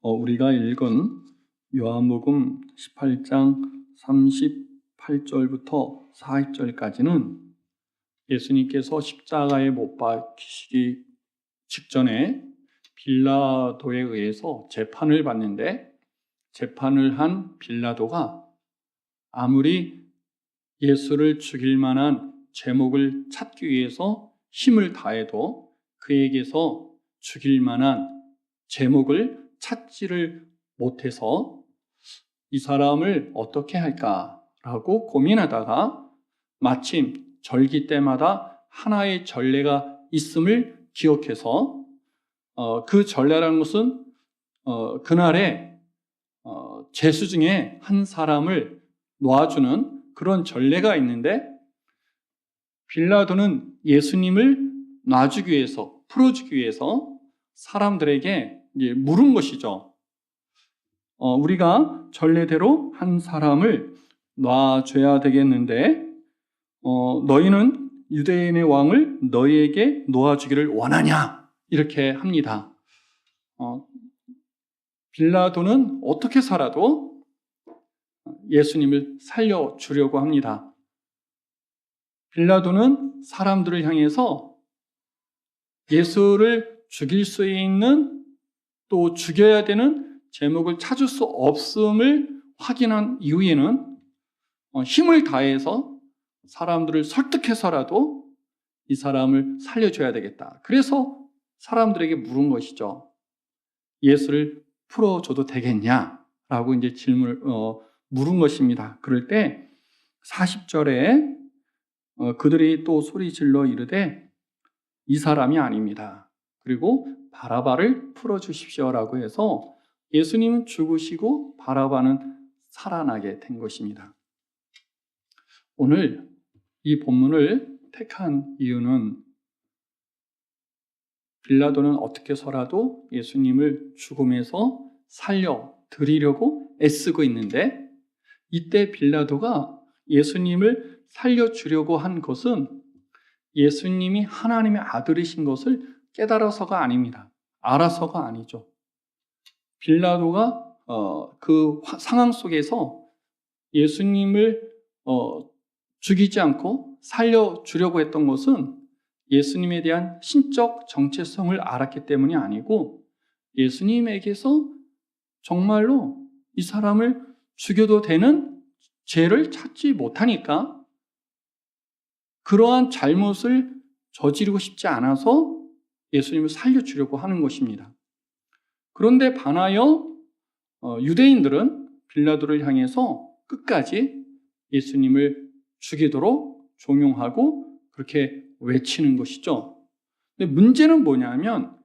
어, 우리가 읽은 요한복음 18장 38절부터 40절까지는 예수님께서 십자가에 못 박히시기 직전에 빌라도에 의해서 재판을 받는데 재판을 한 빌라도가 아무리 예수를 죽일 만한 제목을 찾기 위해서 힘을 다해도 그에게서 죽일 만한 제목을 찾지를 못해서 이 사람을 어떻게 할까라고 고민하다가 마침 절기 때마다 하나의 전례가 있음을 기억해서 어, 그 전례라는 것은 어, 그날에 어, 제수 중에 한 사람을 놓아주는 그런 전례가 있는데 빌라도는 예수님을 놔주기 위해서 풀어주기 위해서 사람들에게 물은 것이죠. 어, 우리가 전례대로 한 사람을 놔줘야 되겠는데 어, 너희는 유대인의 왕을 너희에게 놓아주기를 원하냐? 이렇게 합니다. 어, 빌라도는 어떻게 살아도 예수님을 살려주려고 합니다. 빌라도는 사람들을 향해서 예수를 죽일 수 있는 또 죽여야 되는 제목을 찾을 수 없음을 확인한 이후에는 어, 힘을 다해서 사람들을 설득해서라도 이 사람을 살려줘야 되겠다. 그래서 사람들에게 물은 것이죠. 예수를 풀어줘도 되겠냐? 라고 이제 질문을, 어, 물은 것입니다. 그럴 때 40절에 어, 그들이 또 소리 질러 이르되 이 사람이 아닙니다. 그리고 바라바를 풀어주십시오라고 해서 예수님은 죽으시고 바라바는 살아나게 된 것입니다. 오늘 이 본문을 택한 이유는 빌라도는 어떻게 서라도 예수님을 죽음에서 살려 드리려고 애쓰고 있는데 이때 빌라도가 예수님을 살려주려고 한 것은 예수님이 하나님의 아들이신 것을 깨달아서가 아닙니다. 알아서가 아니죠. 빌라도가 어, 그 상황 속에서 예수님을 어, 죽이지 않고 살려주려고 했던 것은 예수님에 대한 신적 정체성을 알았기 때문이 아니고 예수님에게서 정말로 이 사람을 죽여도 되는 죄를 찾지 못하니까 그러한 잘못을 저지르고 싶지 않아서 예수님을 살려주려고 하는 것입니다. 그런데 반하여 어, 유대인들은 빌라도를 향해서 끝까지 예수님을 죽이도록 종용하고 그렇게 외치는 것이죠. 근데 문제는 뭐냐면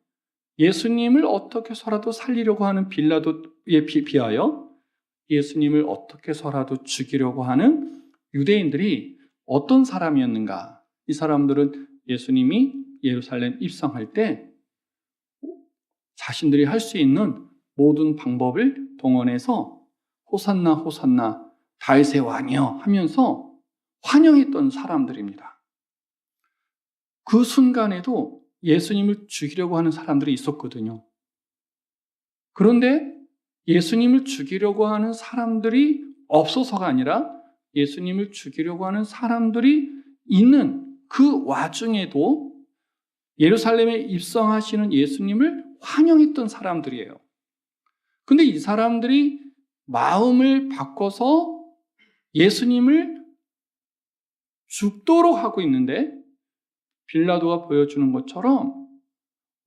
예수님을 어떻게서라도 살리려고 하는 빌라도에 비하여 예수님을 어떻게서라도 죽이려고 하는 유대인들이 어떤 사람이었는가? 이 사람들은 예수님이 예루살렘 입성할 때 자신들이 할 수 있는 모든 방법을 동원해서 호산나 호산나 다윗의 왕이여 하면서 환영했던 사람들입니다. 그 순간에도 예수님을 죽이려고 하는 사람들이 있었거든요. 그런데 예수님을 죽이려고 하는 사람들이 없어서가 아니라 예수님을 죽이려고 하는 사람들이 있는 그 와중에도 예루살렘에 입성하시는 예수님을 환영했던 사람들이에요. 근데 이 사람들이 마음을 바꿔서 예수님을 죽도록 하고 있는데 빌라도가 보여주는 것처럼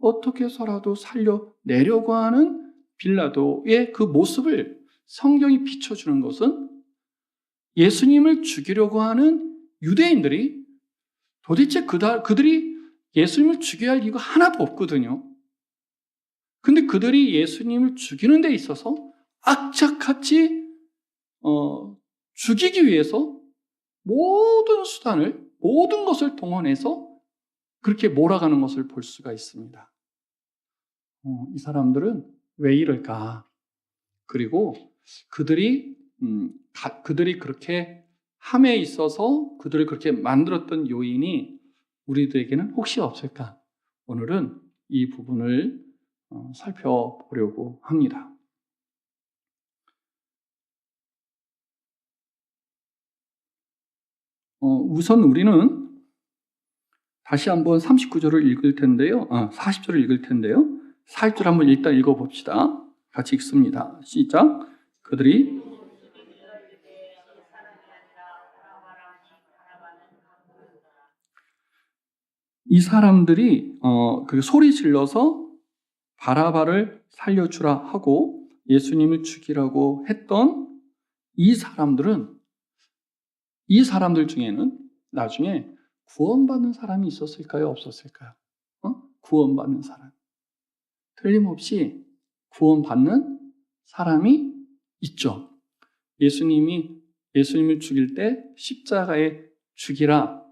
어떻게 해서라도 살려내려고 하는 빌라도의 그 모습을 성경이 비춰주는 것은 예수님을 죽이려고 하는 유대인들이 도대체 그들이 예수님을 죽여야 할 이유가 하나도 없거든요. 근데 그들이 예수님을 죽이는 데 있어서 악착같이 어, 죽이기 위해서 모든 수단을, 모든 것을 동원해서 그렇게 몰아가는 것을 볼 수가 있습니다. 어, 이 사람들은 왜 이럴까? 그리고 그들이, 음, 가, 그들이 그렇게 함에 있어서 그들을 그렇게 만들었던 요인이 우리들에게는 혹시 없을까? 오늘은 이 부분을 어, 살펴보려고 합니다. 어, 우선 우리는 다시 한번 39절을 읽을 텐데요. 아, 40절을 읽을 텐데요. 40절 한번 일단 읽어봅시다. 같이 읽습니다. 시작. 그들이 이 사람들이 어, 그 소리 질러서 바라바를 살려주라 하고 예수님을 죽이라고 했던 이 사람들은 이 사람들 중에는 나중에 구원받는 사람이 있었을까요? 없었을까요? 어? 구원받는 사람. 틀림없이 구원받는 사람이 있죠. 예수님이 예수님을 죽일 때 십자가에 죽이라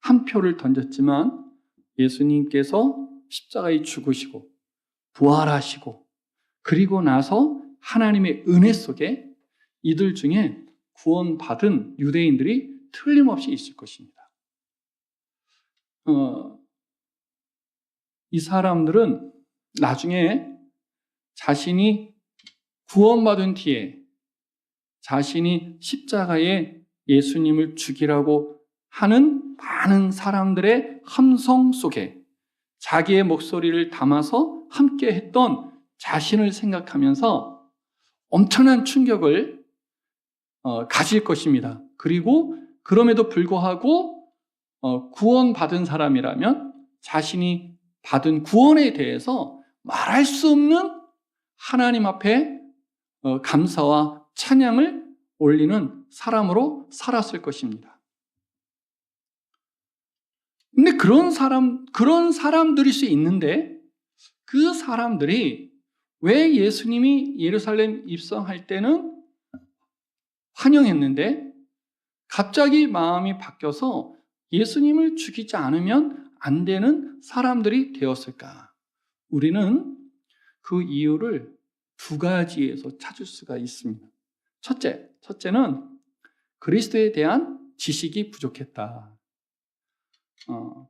한 표를 던졌지만 예수님께서 십자가에 죽으시고 부활하시고 그리고 나서 하나님의 은혜 속에 이들 중에 구원받은 유대인들이 틀림없이 있을 것입니다. 어, 이 사람들은 나중에 자신이 구원받은 뒤에 자신이 십자가에 예수님을 죽이라고 하는 많은 사람들의 함성 속에 자기의 목소리를 담아서 함께 했던 자신을 생각하면서 엄청난 충격을 어, 가질 것입니다. 그리고 그럼에도 불구하고 어, 구원받은 사람이라면 자신이 받은 구원에 대해서 말할 수 없는 하나님 앞에 어, 감사와 찬양을 올리는 사람으로 살았을 것입니다. 근데 그런 사람, 그런 사람들일 수 있는데 그 사람들이 왜 예수님이 예루살렘 입성할 때는 환영했는데 갑자기 마음이 바뀌어서 예수님을 죽이지 않으면 안 되는 사람들이 되었을까? 우리는 그 이유를 두 가지에서 찾을 수가 있습니다. 첫째, 첫째는 그리스도에 대한 지식이 부족했다. 어,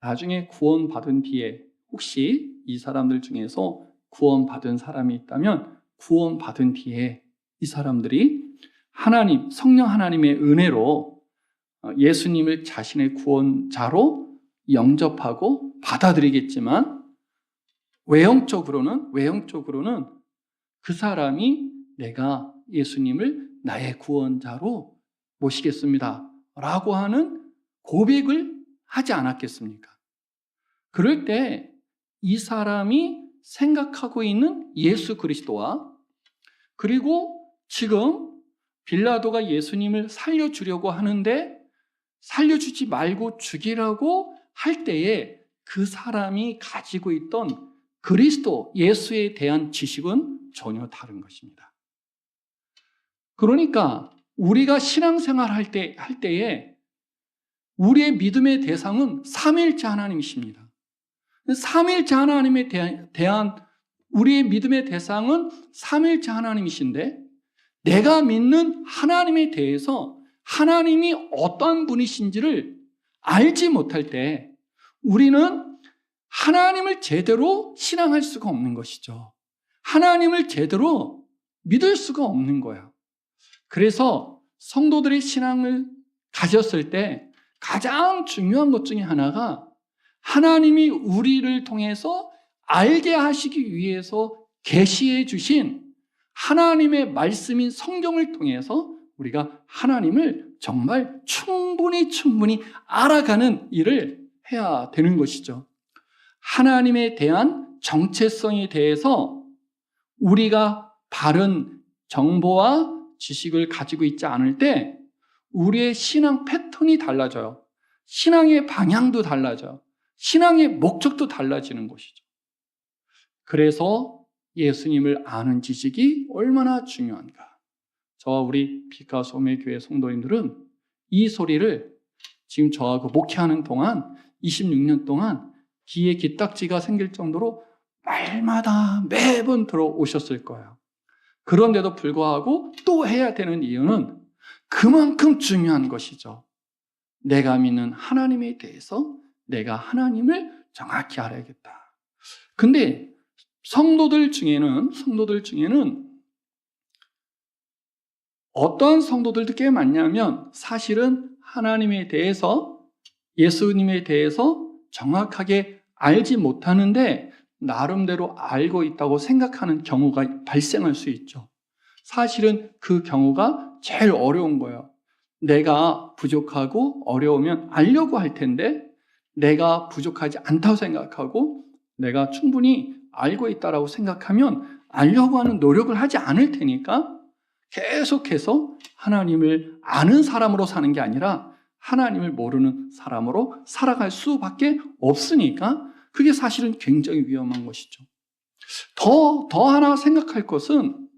나중에 구원받은 뒤에 혹시 이 사람들 중에서 구원받은 사람이 있다면 구원받은 뒤에 이 사람들이 하나님, 성령 하나님의 은혜로 어, 예수님을 자신의 구원자로 영접하고 받아들이겠지만 외형적으로는 외형적으로는 그 사람이 내가 예수님을 나의 구원자로 모시겠습니다. 라고 하는 고백을 하지 않았겠습니까? 그럴 때 이 사람이 생각하고 있는 예수 그리스도와 그리고 지금 빌라도가 예수님을 살려주려고 하는데 살려주지 말고 죽이라고 할 때에 그 사람이 가지고 있던 그리스도, 예수에 대한 지식은 전혀 다른 것입니다. 그러니까 우리가 신앙생활 할 때, 할 때에 우리의 믿음의 대상은 삼일째 하나님이십니다. 삼일째 하나님에 대한 우리의 믿음의 대상은 삼일째 하나님이신데 내가 믿는 하나님에 대해서 하나님이 어떤 분이신지를 알지 못할 때 우리는 하나님을 제대로 신앙할 수가 없는 것이죠. 하나님을 제대로 믿을 수가 없는 거야. 그래서 성도들의 신앙을 가졌을 때 가장 중요한 것 중에 하나가 하나님이 우리를 통해서 알게 하시기 위해서 계시해 주신 하나님의 말씀인 성경을 통해서 우리가 하나님을 정말 충분히 충분히 알아가는 일을 해야 되는 것이죠. 하나님에 대한 정체성에 대해서 우리가 바른 정보와 지식을 가지고 있지 않을 때 우리의 신앙 패턴이 달라져요. 신앙의 방향도 달라져요. 신앙의 목적도 달라지는 것이죠. 그래서 예수님을 아는 지식이 얼마나 중요한가. 저와 우리 비카 소매 교회 성도님들은 이 소리를 지금 저하고 목회하는 동안 26년 동안 귀에 기딱지가 생길 정도로 말마다 매번 들어오셨을 거예요. 그런데도 불구하고 또 해야 되는 이유는 그만큼 중요한 것이죠. 내가 믿는 하나님에 대해서 내가 하나님을 정확히 알아야겠다. 근데 성도들 중에는 성도들 중에는 어떠한 성도들도 꽤 많냐면 사실은 하나님에 대해서 예수님에 대해서 정확하게 알지 못하는데 나름대로 알고 있다고 생각하는 경우가 발생할 수 있죠. 사실은 그 경우가 제일 어려운 거예요. 내가 부족하고 어려우면 알려고 할 텐데 내가 부족하지 않다고 생각하고 내가 충분히 알고 있다라고 생각하면 알려고 하는 노력을 하지 않을 테니까 계속해서 하나님을 아는 사람으로 사는 게 아니라 하나님을 모르는 사람으로 살아갈 수밖에 없으니까 그게 사실은 굉장히 위험한 것이죠. 더, 더 하나 생각할 것은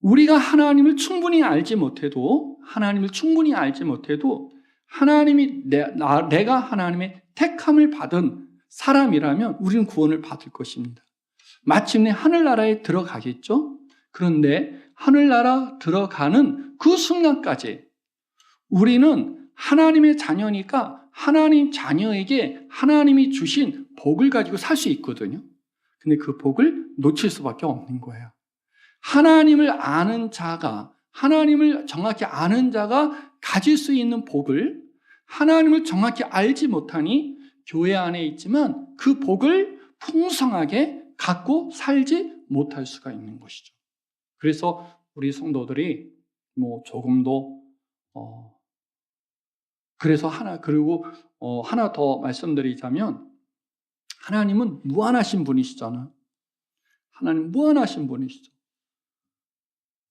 우리가 하나님을 충분히 알지 못해도, 하나님을 충분히 알지 못해도, 하나님이, 내, 나, 내가 하나님의 택함을 받은 사람이라면 우리는 구원을 받을 것입니다. 마침내 하늘나라에 들어가겠죠? 그런데 하늘나라 들어가는 그 순간까지 우리는 하나님의 자녀니까 하나님 자녀에게 하나님이 주신 복을 가지고 살 수 있거든요. 근데 그 복을 놓칠 수밖에 없는 거예요. 하나님을 아는 자가, 하나님을 정확히 아는 자가 가질 수 있는 복을 하나님을 정확히 알지 못하니 교회 안에 있지만 그 복을 풍성하게 갖고 살지 못할 수가 있는 것이죠. 그래서 우리 성도들이 뭐 조금도 어 그래서 하나 그리고 어 하나 더 말씀드리자면 하나님은 무한하신 분이시잖아요. 하나님 무한하신 분이시죠.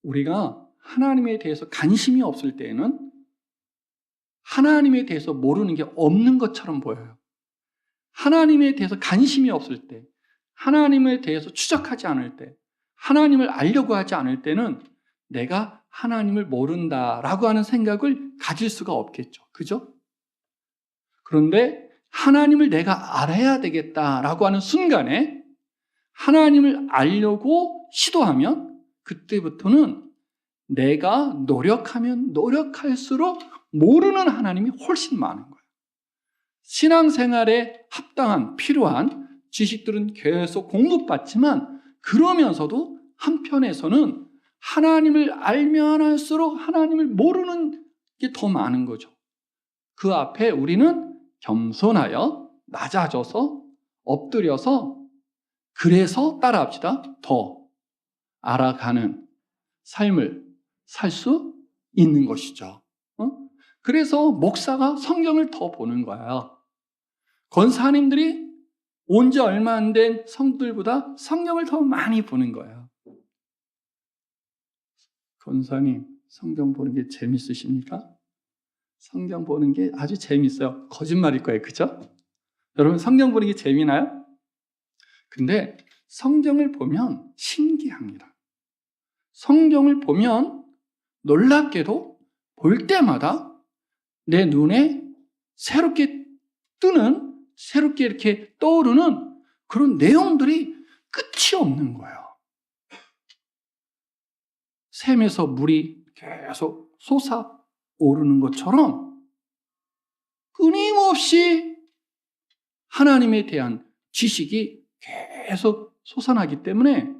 우리가 하나님에 대해서 관심이 없을 때에는 하나님에 대해서 모르는 게 없는 것처럼 보여요. 하나님에 대해서 관심이 없을 때, 하나님에 대해서 추적하지 않을 때, 하나님을 알려고 하지 않을 때는 내가 하나님을 모른다라고 하는 생각을 가질 수가 없겠죠. 그죠? 그런데 하나님을 내가 알아야 되겠다라고 하는 순간에 하나님을 알려고 시도하면 그때부터는 내가 노력하면 노력할수록 모르는 하나님이 훨씬 많은 거예요. 신앙생활에 합당한 필요한 지식들은 계속 공급받지만 그러면서도 한편에서는 하나님을 알면 할수록 하나님을 모르는 게 더 많은 거죠. 그 앞에 우리는 겸손하여 낮아져서 엎드려서 그래서 따라합시다. 더 알아가는 삶을 살 수 있는 것이죠. 어? 그래서 목사가 성경을 더 보는 거예요. 권사님들이 온 지 얼마 안 된 성들보다 성경을 더 많이 보는 거예요. 권사님, 성경 보는 게 재밌으십니까? 성경 보는 게 아주 재밌어요. 거짓말일 거예요. 그죠? 여러분, 성경 보는 게 재미나요? 근데 성경을 보면 신기합니다. 성경을 보면 놀랍게도 볼 때마다 내 눈에 새롭게 뜨는, 새롭게 이렇게 떠오르는 그런 내용들이 끝이 없는 거예요. 샘에서 물이 계속 솟아 오르는 것처럼 끊임없이 하나님에 대한 지식이 계속 솟아나기 때문에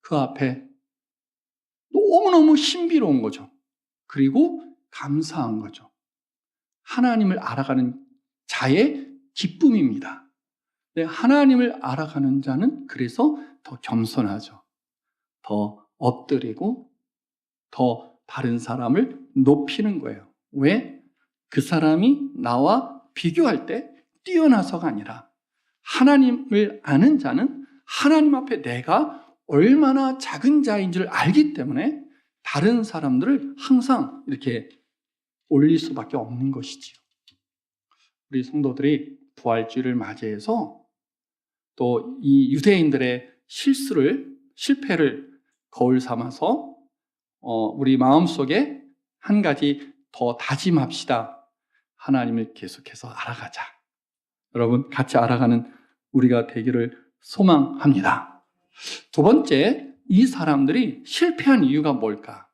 그 앞에 너무너무 신비로운 거죠. 그리고 감사한 거죠. 하나님을 알아가는 자의 기쁨입니다. 네, 하나님을 알아가는 자는 그래서 더 겸손하죠. 더 엎드리고 더 다른 사람을 높이는 거예요. 왜? 그 사람이 나와 비교할 때 뛰어나서가 아니라 하나님을 아는 자는 하나님 앞에 내가 얼마나 작은 자인 줄 알기 때문에 다른 사람들을 항상 이렇게 올릴 수밖에 없는 것이지요. 우리 성도들이 부활주의를 맞이해서 또 이 유대인들의 실수를, 실패를 거울 삼아서 어, 우리 마음 속에 한 가지 더 다짐합시다. 하나님을 계속해서 알아가자. 여러분, 같이 알아가는 우리가 되기를 소망합니다. 두 번째, 이 사람들이 실패한 이유가 뭘까?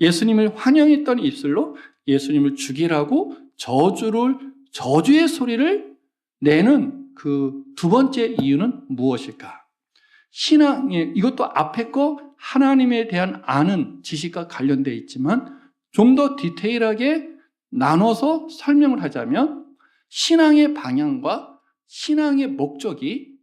예수님을 환영했던 입술로 예수님을 죽이라고 저주를, 저주의 소리를 내는 그 두 번째 이유는 무엇일까? 신앙의, 이것도 앞에 거 하나님에 대한 아는 지식과 관련되어 있지만 좀 더 디테일하게 나눠서 설명을 하자면 신앙의 방향과 신앙의 목적이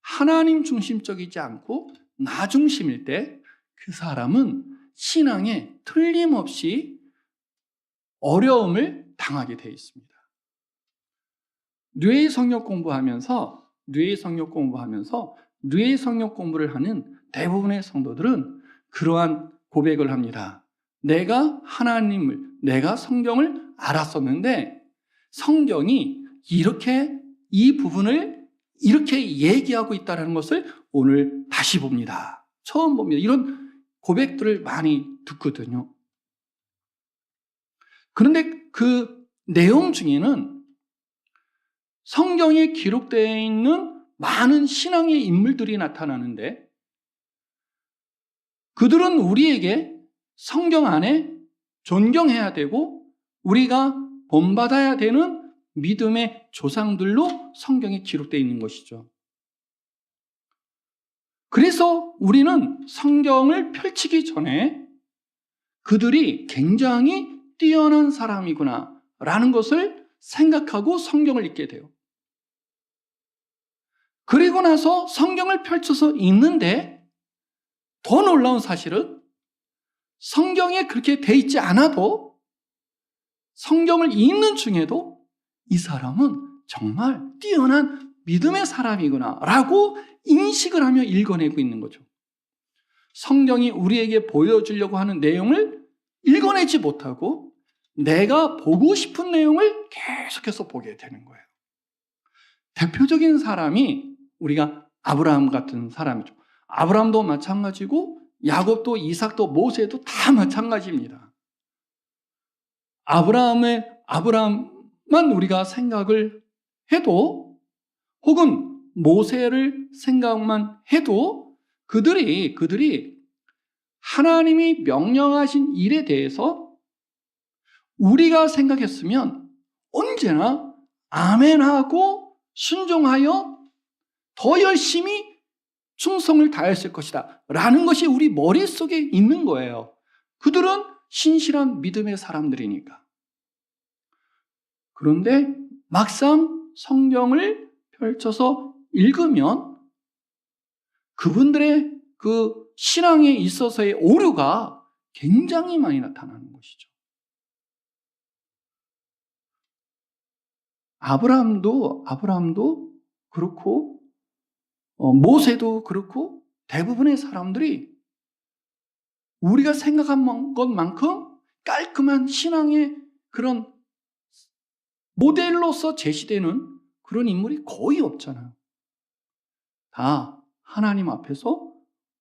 하나님 중심적이지 않고 나 중심일 때 그 사람은 신앙에 틀림없이 어려움을 당하게 되어 있습니다. 뇌의 성역 공부하면서 뇌의 성역 공부하면서 뇌의 성역 공부를 하는 대부분의 성도들은 그러한 고백을 합니다. 내가 하나님을, 내가 성경을 알았었는데 성경이 이렇게 이 부분을 이렇게 얘기하고 있다는 것을 오늘 다시 봅니다. 처음 봅니다. 이런 고백들을 많이 듣거든요. 그런데 그 내용 중에는 성경에 기록되어 있는 많은 신앙의 인물들이 나타나는데 그들은 우리에게 성경 안에 존경해야 되고 우리가 본받아야 되는 믿음의 조상들로 성경에 기록되어 있는 것이죠. 그래서 우리는 성경을 펼치기 전에 그들이 굉장히 뛰어난 사람이구나 라는 것을 생각하고 성경을 읽게 돼요. 그리고 나서 성경을 펼쳐서 읽는데 더 놀라운 사실은 성경에 그렇게 돼 있지 않아도 성경을 읽는 중에도 이 사람은 정말 뛰어난 믿음의 사람이구나 라고 인식을 하며 읽어내고 있는 거죠. 성경이 우리에게 보여주려고 하는 내용을 읽어내지 못하고 내가 보고 싶은 내용을 계속해서 보게 되는 거예요. 대표적인 사람이 우리가 아브라함 같은 사람이죠. 아브라함도 마찬가지고 야곱도 이삭도 모세도 다 마찬가지입니다. 아브라함의 아브라함만 우리가 생각을 해도 혹은 모세를 생각만 해도 그들이 그들이 하나님이 명령하신 일에 대해서 우리가 생각했으면 언제나 아멘하고 순종하여 더 열심히 충성을 다했을 것이다. 라는 것이 우리 머릿속에 있는 거예요. 그들은 신실한 믿음의 사람들이니까. 그런데 막상 성경을 펼쳐서 읽으면 그분들의 그 신앙에 있어서의 오류가 굉장히 많이 나타나는 것이죠. 아브라함도 아브라함도 그렇고 어, 모세도 그렇고 대부분의 사람들이 우리가 생각한 것만큼 깔끔한 신앙의 그런 모델로서 제시되는 그런 인물이 거의 없잖아요. 다 하나님 앞에서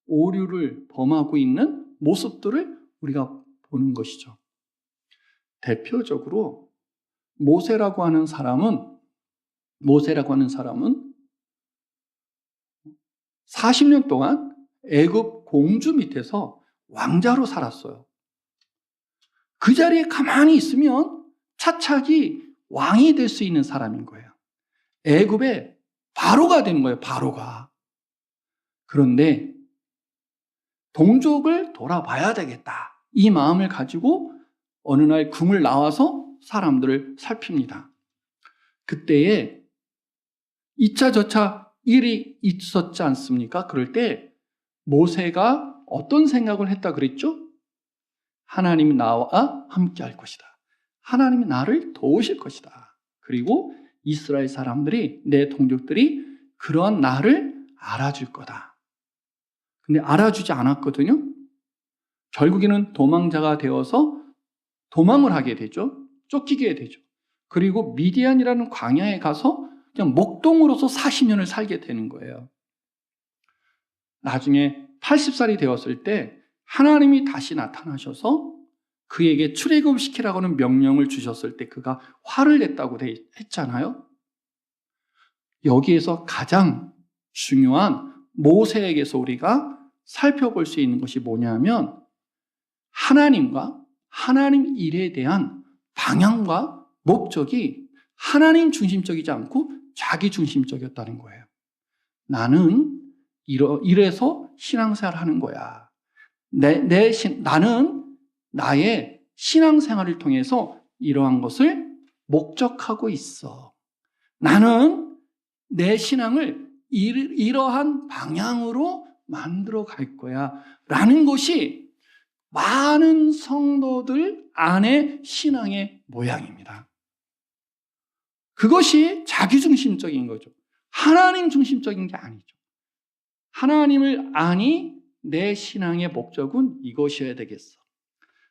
오류를 범하고 있는 모습들을 우리가 보는 것이죠. 대표적으로 모세라고 하는 사람은 모세라고 하는 사람은 40년 동안 애굽 공주 밑에서 왕자로 살았어요. 그 자리에 가만히 있으면 차차기 왕이 될 수 있는 사람인 거예요. 애굽의 바로가 되는 거예요. 바로가. 그런데 동족을 돌아봐야 되겠다. 이 마음을 가지고 어느 날 궁을 나와서 사람들을 살핍니다. 그때에 2차 저차 일이 있었지 않습니까? 그럴 때 모세가 어떤 생각을 했다 그랬죠? 하나님이 나와 함께 할 것이다. 하나님이 나를 도우실 것이다. 그리고 이스라엘 사람들이 내 동족들이 그러한 나를 알아줄 거다. 근데 알아주지 않았거든요. 결국에는 도망자가 되어서 도망을 하게 되죠. 쫓기게 되죠. 그리고 미디안이라는 광야에 가서 목동으로서 40년을 살게 되는 거예요. 나중에 80살이 되었을 때 하나님이 다시 나타나셔서 그에게 출애굽시키라고 하는 명령을 주셨을 때 그가 화를 냈다고 했잖아요. 여기에서 가장 중요한 모세에게서 우리가 살펴볼 수 있는 것이 뭐냐면 하나님과 하나님 일에 대한 방향과 목적이 하나님 중심적이지 않고 자기 중심적이었다는 거예요. 나는 이러, 이래서 신앙생활 하는 거야. 내, 내 신, 나는 나의 신앙생활을 통해서 이러한 것을 목적하고 있어. 나는 내 신앙을 이러- 이러한 방향으로 만들어 갈 거야. 라는 것이 많은 성도들 안의 신앙의 모양입니다. 그것이 자기중심적인 거죠. 하나님 중심적인 게 아니죠. 하나님을 아니 내 신앙의 목적은 이것이어야 되겠어.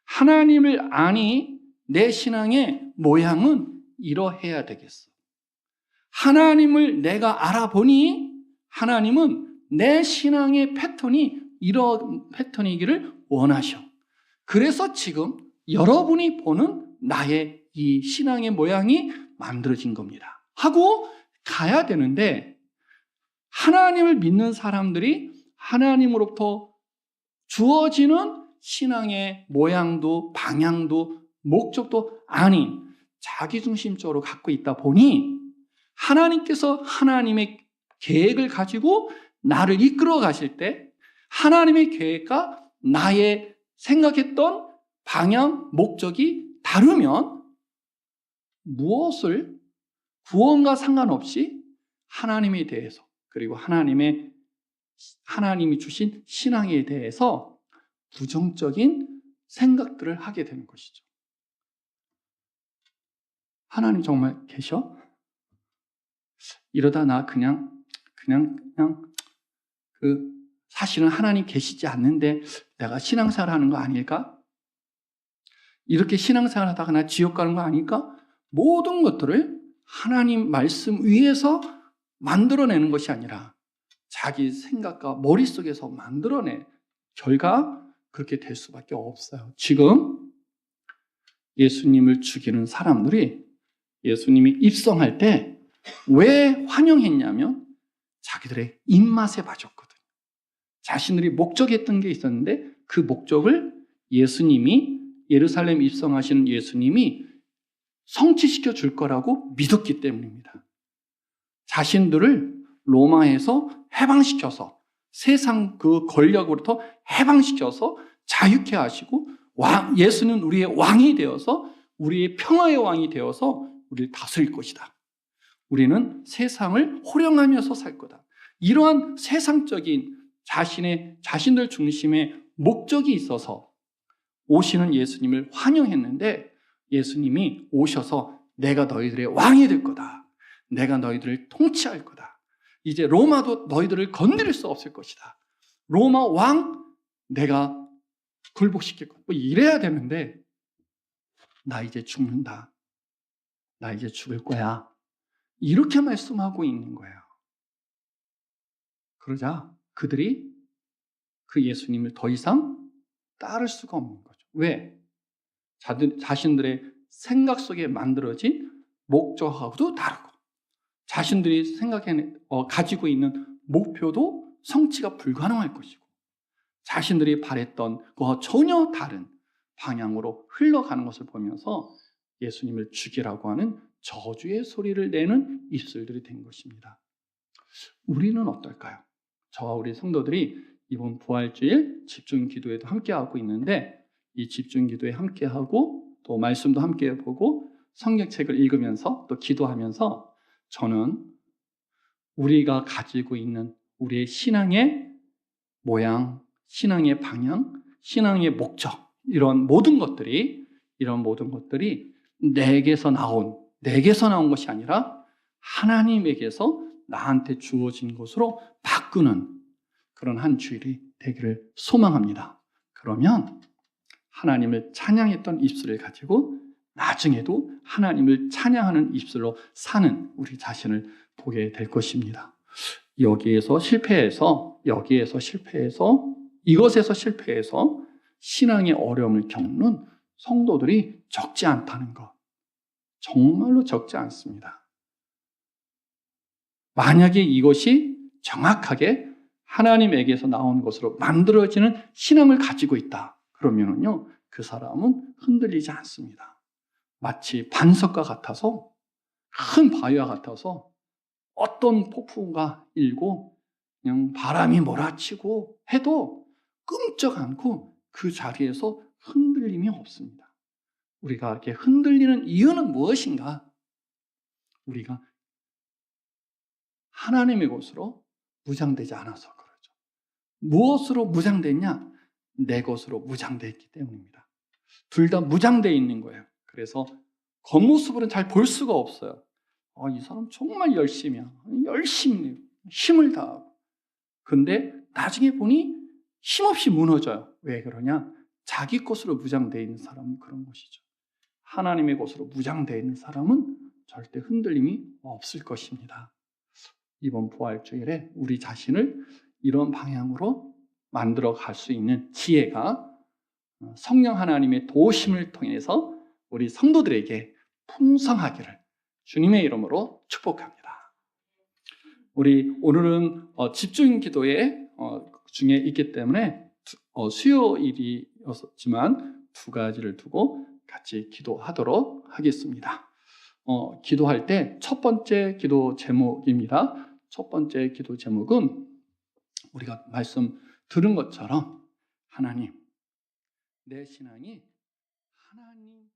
하나님을 아니 내 신앙의 모양은 이러해야 되겠어. 하나님을 내가 알아보니 하나님은 내 신앙의 패턴이 이런 패턴이기를 원하셔. 그래서 지금 여러분이 보는 나의 이 신앙의 모양이 만들어진 겁니다. 하고 가야 되는데 하나님을 믿는 사람들이 하나님으로부터 주어지는 신앙의 모양도 방향도 목적도 아닌 자기중심적으로 갖고 있다 보니 하나님께서 하나님의 계획을 가지고 나를 이끌어 가실 때 하나님의 계획과 나의 생각했던 방향, 목적이 다르면 무엇을 구원과 상관없이 하나님에 대해서 그리고 하나님의 하나님이 주신 신앙에 대해서 부정적인 생각들을 하게 되는 것이죠. 하나님 정말 계셔? 이러다 나 그냥 그냥 그냥 그 사실은 하나님 계시지 않는데 내가 신앙생활 하는 거 아닐까? 이렇게 신앙생활 하다가 나 지옥 가는 거 아닐까? 모든 것들을 하나님 말씀 위에서 만들어내는 것이 아니라 자기 생각과 머릿속에서 만들어내 결과 그렇게 될 수밖에 없어요. 지금 예수님을 죽이는 사람들이 예수님이 입성할 때 왜 환영했냐면 자기들의 입맛에 맞았거든요. 자신들이 목적했던 게 있었는데 그 목적을 예수님이 예루살렘 입성하시는 예수님이 성취시켜 줄 거라고 믿었기 때문입니다. 자신들을 로마에서 해방시켜서 세상 그 권력으로부터 해방시켜서 자유케 하시고 왕, 예수는 우리의 왕이 되어서 우리의 평화의 왕이 되어서 우리를 다스릴 것이다. 우리는 세상을 호령하면서 살 거다. 이러한 세상적인 자신의 자신들 중심의 목적이 있어서 오시는 예수님을 환영했는데 예수님이 오셔서 내가 너희들의 왕이 될 거다. 내가 너희들을 통치할 거다. 이제 로마도 너희들을 건드릴 수 없을 것이다. 로마 왕 내가 굴복시킬 거다. 뭐 이래야 되는데 나 이제 죽는다. 나 이제 죽을 거야. 이렇게 말씀하고 있는 거예요. 그러자 그들이 그 예수님을 더 이상 따를 수가 없는 거죠. 왜? 자신들의 생각 속에 만들어진 목적하고도 다르고, 자신들이 생각해, 어, 가지고 있는 목표도 성취가 불가능할 것이고, 자신들이 바랬던 그와 전혀 다른 방향으로 흘러가는 것을 보면서 예수님을 죽이라고 하는 저주의 소리를 내는 입술들이 된 것입니다. 우리는 어떨까요? 저와 우리 성도들이 이번 부활주일 집중 기도에도 함께하고 있는데 이 집중 기도에 함께 하고 또 말씀도 함께 보고 성경책을 읽으면서 또 기도하면서 저는 우리가 가지고 있는 우리의 신앙의 모양, 신앙의 방향, 신앙의 목적 이런 모든 것들이 이런 모든 것들이 내게서 나온 내게서 나온 것이 아니라 하나님에게서 나한테 주어진 것으로 바꾸는 그런 한 주일이 되기를 소망합니다. 그러면 하나님을 찬양했던 입술을 가지고 나중에도 하나님을 찬양하는 입술로 사는 우리 자신을 보게 될 것입니다. 여기에서 실패해서, 여기에서 실패해서, 이것에서 실패해서 신앙의 어려움을 겪는 성도들이 적지 않다는 것. 정말로 적지 않습니다. 만약에 이것이 정확하게 하나님에게서 나온 것으로 만들어지는 신앙을 가지고 있다. 그러면은요, 그 사람은 흔들리지 않습니다. 마치 반석과 같아서, 큰 바위와 같아서 어떤 폭풍과 일고 그냥 바람이 몰아치고 해도 끔쩍 않고 그 자리에서 흔들림이 없습니다. 우리가 이렇게 흔들리는 이유는 무엇인가? 우리가 하나님의 것으로 무장되지 않아서 그러죠. 무엇으로 무장됐냐? 내 것으로 무장되어 있기 때문입니다. 둘 다 무장되어 있는 거예요. 그래서 겉모습으로는 잘 볼 수가 없어요. 아, 이 사람 정말 열심이야. 열심히 힘을 다하고. 근데 나중에 보니 힘없이 무너져요. 왜 그러냐? 자기 것으로 무장되어 있는 사람은 그런 것이죠. 하나님의 것으로 무장되어 있는 사람은 절대 흔들림이 없을 것입니다. 이번 부활주일에 우리 자신을 이런 방향으로 만들어 갈 수 있는 지혜가 성령 하나님의 도심을 통해서 우리 성도들에게 풍성하기를 주님의 이름으로 축복합니다. 우리 오늘은 어, 집중 기도에 어, 중에 있기 때문에 어, 수요일이었지만 두 가지를 두고 같이 기도하도록 하겠습니다. 어, 기도할 때 첫 번째 기도 제목입니다. 첫 번째 기도 제목은 우리가 말씀 들은 것처럼 하나님, 내 신앙이 하나님에게서